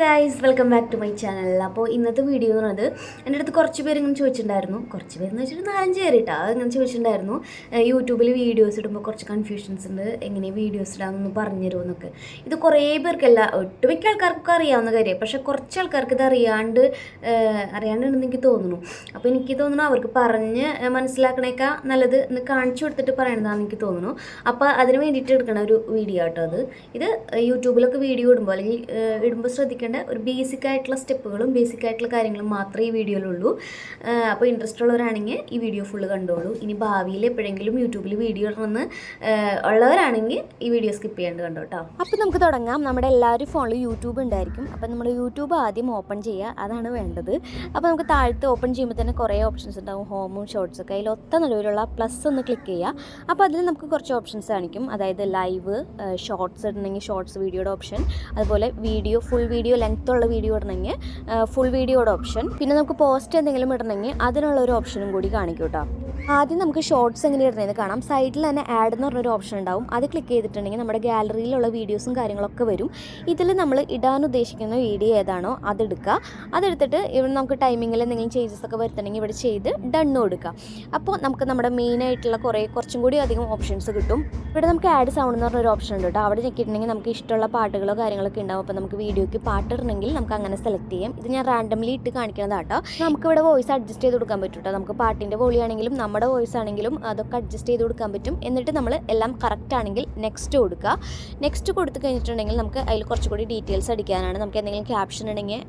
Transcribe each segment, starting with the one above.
Guys welcome back to my channel അപ്പോൾ ഇന്നത്തെ video എന്ന് പറയുന്നത് എന്റെ അടുത്ത് കുറച്ച് പേര് ഇങ്ങനെ ചോദിച്ചിട്ടുണ്ടായിരുന്നു. കുറച്ച് പേരെന്ന് വെച്ചിട്ട് നാലഞ്ച് പേര് കേട്ടോ. ഇങ്ങനെ ചോദിച്ചിട്ടുണ്ടായിരുന്നു. യൂട്യൂബിൽ വീഡിയോസ് ഇടുമ്പോൾ കുറച്ച് കൺഫ്യൂഷൻസ് ഉണ്ട്. എങ്ങനെ വീഡിയോസ് ഇടാമെന്ന് പറഞ്ഞു തരുമെന്നൊക്കെ. ഇത് കുറേ പേർക്കല്ല ഒട്ടുമിക്ക ആൾക്കാർക്കൊക്കെ അറിയാവുന്ന കാര്യം പക്ഷേ കുറച്ച് ആൾക്കാർക്ക് ഇത് അറിയാണ്ട് അറിയാണ്ടുണ്ടെന്ന് എനിക്ക് തോന്നുന്നു. അപ്പോൾ എനിക്ക് തോന്നുന്നു അവർക്ക് പറഞ്ഞ് മനസ്സിലാക്കണേക്കാൾ നല്ലത് ഇന്ന് കാണിച്ചു കൊടുത്തിട്ട് പറയണതാണെന്ന് എനിക്ക് തോന്നുന്നു. അപ്പോൾ അതിന് വേണ്ടിയിട്ട് എടുക്കണ ഒരു വീഡിയോ കേട്ടോ അത്. ഇത് യൂട്യൂബിലൊക്കെ വീഡിയോ ഇടുമ്പോൾ അല്ലെങ്കിൽ ഇടുമ്പോൾ ഇടുമ്പോൾ ശ്രദ്ധിക്കേണ്ട ഒരു ബേസിക് ആയിട്ടുള്ള സ്റ്റെപ്പുകളും ബേസിക് ആയിട്ടുള്ള കാര്യങ്ങളും മാത്രമേ ഈ വീഡിയോയിലുള്ളൂ. അപ്പോൾ ഇൻട്രസ്റ്റ് ഉള്ളവരാണെങ്കിൽ ഈ വീഡിയോ ഫുള്ള് കണ്ടോളൂ. ഇനി ഭാവിയിൽ എപ്പോഴെങ്കിലും യൂട്യൂബിൽ വീഡിയോ ഇടണമെന്ന് ഉള്ളവരാണെങ്കിൽ ഈ വീഡിയോ സ്കിപ്പ് ചെയ്യാണ്ട് കണ്ടോ കേട്ടോ അപ്പോൾ നമുക്ക് തുടങ്ങാം. നമ്മുടെ എല്ലാവരും ഫോണിൽ യൂട്യൂബ് ഉണ്ടായിരിക്കും. അപ്പോൾ നമ്മൾ യൂട്യൂബ് ആദ്യം ഓപ്പൺ ചെയ്യുക. അതാണ് വേണ്ടത്. അപ്പോൾ നമുക്ക് താഴത്ത് ഓപ്പൺ ചെയ്യുമ്പോൾ തന്നെ കുറേ ഓപ്ഷൻസ് ഉണ്ടാവും. ഹോമും ഷോർട്സ് ഒക്കെ. അതിൽ ഒത്ത പ്ലസ് ഒന്ന് ക്ലിക്ക് ചെയ്യുക. അപ്പോൾ അതിൽ നമുക്ക് കുറച്ച് ഓപ്ഷൻസ് കാണിക്കും. അതായത് ലൈവ് ഷോർട്സ് ഇടണമെങ്കിൽ ഷോർട്സ് വീഡിയോയുടെ ഓപ്ഷൻ അതുപോലെ വീഡിയോ ഫുൾ വീഡിയോ ലെങ്ത് ഉള്ള വീഡിയോ ഇടണമെങ്കിൽ ഫുൾ വീഡിയോയുടെ ഓപ്ഷൻ പിന്നെ നമുക്ക് പോസ്റ്റ് എന്തെങ്കിലും ഇടണമെങ്കിൽ അതിനുള്ള ഒരു ഓപ്ഷനും കൂടി കാണിക്കൂട്ടോ കേട്ടോ ആദ്യം നമുക്ക് ഷോർട്സ് എങ്ങനെ ഇടുന്നത്? കാണാം. സൈഡിൽ തന്നെ ആഡ് എന്ന് പറഞ്ഞൊരു ഓപ്ഷൻ ഉണ്ടാവും. അത് ക്ലിക്ക് ചെയ്തിട്ടുണ്ടെങ്കിൽ നമ്മുടെ ഗാലറിയിലുള്ള വീഡിയോസും കാര്യങ്ങളൊക്കെ വരും. ഇതിൽ നമ്മൾ ഇടാൻ ഉദ്ദേശിക്കുന്ന വീഡിയോ ഏതാണോ അതെടുക്കുക അതെടുത്തിട്ട് ഇവിടെ നമുക്ക് ടൈമിങ്ങിൽ എന്തെങ്കിലും ചേഞ്ചസ് ഒക്കെ വരുത്തണമെങ്കിൽ ഇവിടെ ചെയ്ത് ഡണ്ണ് കൊടുക്കുക അപ്പോൾ നമുക്ക് നമ്മുടെ മെയിനായിട്ടുള്ള കുറേ കുറച്ചും കൂടി അധികം ഓപ്ഷൻസ് കിട്ടും. ഇവിടെ നമുക്ക് ആഡ് സൗണ്ട് എന്ന് പറഞ്ഞൊരു ഓപ്ഷൻ ഉണ്ട് കേട്ടോ. അവിടെ ഞെക്കിയിട്ടുണ്ടെങ്കിൽ നമുക്ക് ഇഷ്ടമുള്ള പാട്ടുകളോ കാര്യങ്ങളൊക്കെ ഉണ്ടാവും. അപ്പോൾ നമുക്ക് വീഡിയോയ്ക്ക് പാട്ടിടണമെങ്കിൽ നമുക്ക് അങ്ങനെ സെലക്ട് ചെയ്യാം. ഇത് ഞാൻ റാൻഡംലി ഇട്ട് കാണിക്കുന്നതാട്ടോ. നമുക്ക് ഇവിടെ വോയിസ് അഡ്ജസ്റ്റ് ചെയ്ത് കൊടുക്കാൻ പറ്റും കേട്ടോ. നമുക്ക് പാട്ടിന്റെ വോളി ആണെങ്കിലും നമ്മുടെ വോയിസ് ആണെങ്കിലും അതൊക്കെ അഡ്ജസ്റ്റ് ചെയ്ത് കൊടുക്കാൻ പറ്റും. എന്നിട്ട് നമ്മൾ എല്ലാം കറക്റ്റ് ആണെങ്കിൽ നെക്സ്റ്റ് കൊടുക്കുക. നെക്സ്റ്റ് കൊടുത്തു കഴിഞ്ഞിട്ടുണ്ടെങ്കിൽ നമുക്ക് അതിൽ കുറച്ചുകൂടി ഡീറ്റെയിൽസ് അടിക്കാനാണ്. നമുക്ക് എന്തെങ്കിലും ക്യാപ്ഷൻ ഉണ്ടെങ്കിൽ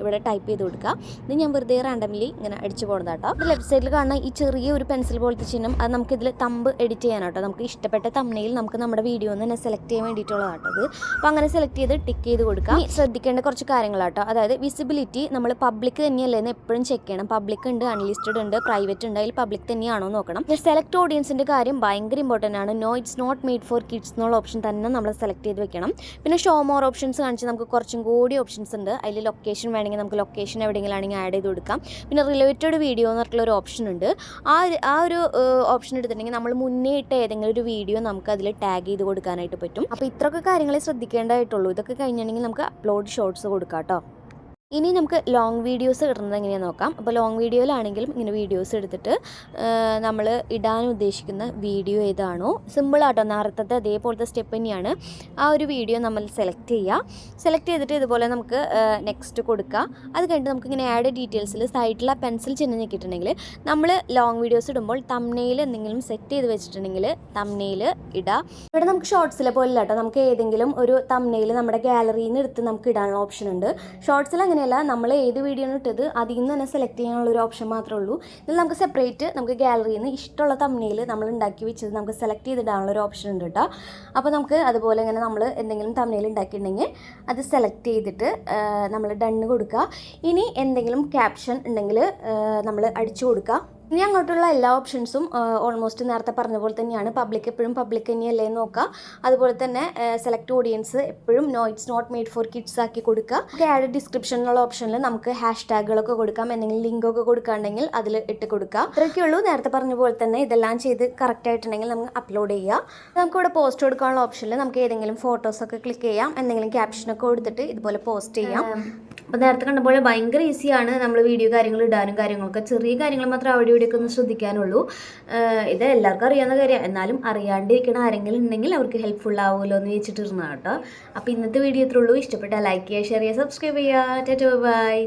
ഇവിടെ ടൈപ്പ് ചെയ്ത് കൊടുക്കുക. ഇത് ഞാൻ വെറുതെ റാൻഡംലി ഇങ്ങനെ അടിച്ചു പോകുന്നത് കേട്ടോ ലെഫ്റ്റ് സൈഡിൽ കാണുന്ന ഈ ചെറിയ ഒരു പെൻസിൽ പോലത്തെ ചിഹ്നം അത് നമുക്ക് ഇതിൽ തമ്പ് എഡിറ്റ് ചെയ്യാനാട്ടോ നമുക്ക് ഇഷ്ടപ്പെട്ട തമ്മനയിൽ നമുക്ക് നമ്മുടെ വീഡിയോ തന്നെ സെലക്ട് ചെയ്യാൻ വേണ്ടിയിട്ടുള്ളതാട്ടോ അത് അപ്പോൾ അങ്ങനെ സെലക്ട് ചെയ്ത് ടിക്ക് ചെയ്ത് കൊടുക്കുക. ശ്രദ്ധിക്കേണ്ട കുറച്ച് കാര്യങ്ങളാട്ടോ അതായത് വിസിബിലിറ്റി നമ്മൾ പബ്ലിക് തന്നെയല്ലേ എന്ന് എപ്പോഴും ചെക്ക് ചെയ്യണം. പബ്ലിക് ഉണ്ട് അൺലിസ്റ്റഡ് ഉണ്ട് പ്രൈവറ്റ് ഉണ്ട്. അതിൽ പബ്ലിക് തന്നെയാണോ നോക്കണം. സെലക്ട് ഓഡിയൻസിന്റെ കാര്യം ഭയങ്കര ഇമ്പോർട്ടന്റ് ആണ്. No it's not made for kids എന്നുള്ള ഓപ്ഷൻ തന്നെ നമ്മൾ സെലക്ട് ചെയ്ത് വെക്കണം. പിന്നെ ഷോ മോർ ഓപ്ഷൻസ് കാണിച്ച് നമുക്ക് കുറച്ചും കൂടി ഓപ്ഷൻസ് ഉണ്ട്. അതിൽ ലൊക്കേഷൻ വേണമെങ്കിൽ നമുക്ക് ലൊക്കേഷൻ എവിടെയെങ്കിലും ആണെങ്കിൽ ആഡ് ചെയ്ത് കൊടുക്കാം. പിന്നെ റിലേറ്റഡ് വീഡിയോ എന്ന് പറഞ്ഞിട്ടുള്ള ഒരു ഓപ്ഷൻ ഉണ്ട്. ആ ഒരു ആ ഒരു ഓപ്ഷൻ എടുത്തിട്ടുണ്ടെങ്കിൽ നമ്മൾ മുന്നേ ഇട്ട ഏതെങ്കിലും ഒരു വീഡിയോ നമുക്ക് അതിൽ ടാഗ് ചെയ്ത് കൊടുക്കാനായിട്ട് പറ്റും. അപ്പോൾ ഇത്രയൊക്കെ കാര്യങ്ങളെ ശ്രദ്ധിക്കേണ്ടതായിട്ടുള്ളൂ. ഇതൊക്കെ കഴിഞ്ഞിട്ടുണ്ടെങ്കിൽ നമുക്ക് അപ്ലോഡ് ഷോർട്സ് കൊടുക്കാം കേട്ടോ. ഇനി നമുക്ക് ലോങ് വീഡിയോസ് ഇടുന്നത് എങ്ങനെയാണെന്ന് നോക്കാം. അപ്പോൾ ലോങ് വീഡിയോയിലാണെങ്കിലും ഇങ്ങനെ വീഡിയോസ് എടുത്തിട്ട് നമ്മൾ ഇടാൻ ഉദ്ദേശിക്കുന്ന വീഡിയോ ഏതാണോ സിമ്പിളാട്ടോ നേരത്തെ അതേപോലത്തെ സ്റ്റെപ്പ് തന്നെയാണ്. ആ ഒരു വീഡിയോ നമ്മൾ സെലക്ട് ചെയ്യുക സെലക്ട് ചെയ്തിട്ട് ഇതുപോലെ നമുക്ക് നെക്സ്റ്റ് കൊടുക്കുക അത് കഴിഞ്ഞിട്ട് നമുക്ക് ഇങ്ങനെ ആഡ് ഡീറ്റെയിൽസിൽ സൈഡിൽ ആ പെൻസിൽ ചിഹ്നം ഞെക്കിയിട്ടുണ്ടെങ്കിൽ നമ്മൾ ലോങ് വീഡിയോസ് ഇടുമ്പോൾ തമ്മയിൽ എന്തെങ്കിലും സെറ്റ് ചെയ്ത് വെച്ചിട്ടുണ്ടെങ്കിൽ തമ്മയിൽ ഇടുക ഇവിടെ നമുക്ക് ഷോർട്സിലെ പോലെ കേട്ടോ നമുക്ക് ഏതെങ്കിലും ഒരു തമ്മയിൽ നമ്മുടെ ഗാലറിയിൽ നിന്ന് എടുത്ത് നമുക്ക് ഇടാനുള്ള ഓപ്ഷൻ ഉണ്ട്. ഷോർട്സിൽ അങ്ങനെയല്ല നമ്മൾ ഏത് വീഡിയോ ഇട്ടത് അതിൽ നിന്ന് തന്നെ സെലക്ട് ചെയ്യാനുള്ള ഒരു ഓപ്ഷൻ മാത്രമേ ഉള്ളൂ. ഇതിൽ നമുക്ക് സെപ്പറേറ്റ് നമുക്ക് ഗാലറിയിൽ നിന്ന് ഇഷ്ടമുള്ള തമ്മിൽ നമ്മൾ ഉണ്ടാക്കി വെച്ചത് നമുക്ക് സെലക്ട് ചെയ്തിടാനുള്ള ഒരു ഓപ്ഷൻ ഉണ്ട് കേട്ടോ അപ്പോൾ നമുക്ക് അതുപോലെ ഇങ്ങനെ നമ്മൾ എന്തെങ്കിലും തമ്മിൽ ഉണ്ടാക്കിയിട്ടുണ്ടെങ്കിൽ അത് സെലക്ട് ചെയ്തിട്ട് നമ്മൾ ഡണ്ണ് കൊടുക്കുക. ഇനി എന്തെങ്കിലും ക്യാപ്ഷൻ ഉണ്ടെങ്കിൽ നമ്മൾ അടിച്ചു കൊടുക്കുക. ഇനി അങ്ങോട്ടുള്ള എല്ലാ ഓപ്ഷൻസും ഓൾമോസ്റ്റ് നേരത്തെ പറഞ്ഞ പോലെ തന്നെയാണ്. പബ്ലിക് എപ്പോഴും പബ്ലിക് തന്നെയല്ലേ നോക്കുക അതുപോലെ തന്നെ സെലക്ട് ഓഡിയൻസ് എപ്പോഴും no it's not made for kids ആക്കി കൊടുക്കുക ആഡ് ഡിസ്ക്രിപ്ഷനിലുള്ള ഓപ്ഷനിൽ നമുക്ക് ഹാഷ് ടാഗുകളൊക്കെ കൊടുക്കാം. എന്തെങ്കിലും ലിങ്കൊക്കെ കൊടുക്കുകയാണെങ്കിൽ അതിൽ ഇട്ട് കൊടുക്കുക അത്രയൊക്കെ ഉള്ളൂ. നേരത്തെ പറഞ്ഞ പോലെ തന്നെ ഇതെല്ലാം ചെയ്ത് കറക്റ്റ് ആയിട്ടുണ്ടെങ്കിൽ നമുക്ക് അപ്ലോഡ് ചെയ്യുക നമുക്ക് ഇവിടെ പോസ്റ്റ് കൊടുക്കാനുള്ള ഓപ്ഷനിൽ നമുക്ക് ഏതെങ്കിലും ഫോട്ടോസൊക്കെ ക്ലിക്ക് ചെയ്യാം. എന്തെങ്കിലും ക്യാപ്ഷനൊക്കെ കൊടുത്തിട്ട് ഇതുപോലെ പോസ്റ്റ് ചെയ്യാം. അപ്പോൾ നേരത്തെ കണ്ടപ്പോൾ ഭയങ്കര ഈസിയാണ് നമ്മൾ വീഡിയോ കാര്യങ്ങൾ ഇടാനും കാര്യങ്ങളൊക്കെ. ചെറിയ കാര്യങ്ങൾ മാത്രം അവിടെ ഇവിടെയൊക്കെ ഒന്ന് ശ്രദ്ധിക്കാനുള്ളൂ. ഇത് എല്ലാവർക്കും അറിയാവുന്ന കാര്യം. എന്നാലും അറിയാണ്ടിരിക്കണ ആരെങ്കിലും ഉണ്ടെങ്കിൽ അവർക്ക് ഹെൽപ്ഫുൾ ആവുമല്ലോ എന്ന് വെച്ചിട്ടിരുന്ന അപ്പോൾ ഇന്നത്തെ വീഡിയോ ഇത്രേ ഉള്ളൂ. ഇഷ്ടപ്പെട്ടാൽ ലൈക്ക് ചെയ്യുക ഷെയർ ചെയ്യുക സബ്സ്ക്രൈബ് ചെയ്യുക. ബൈ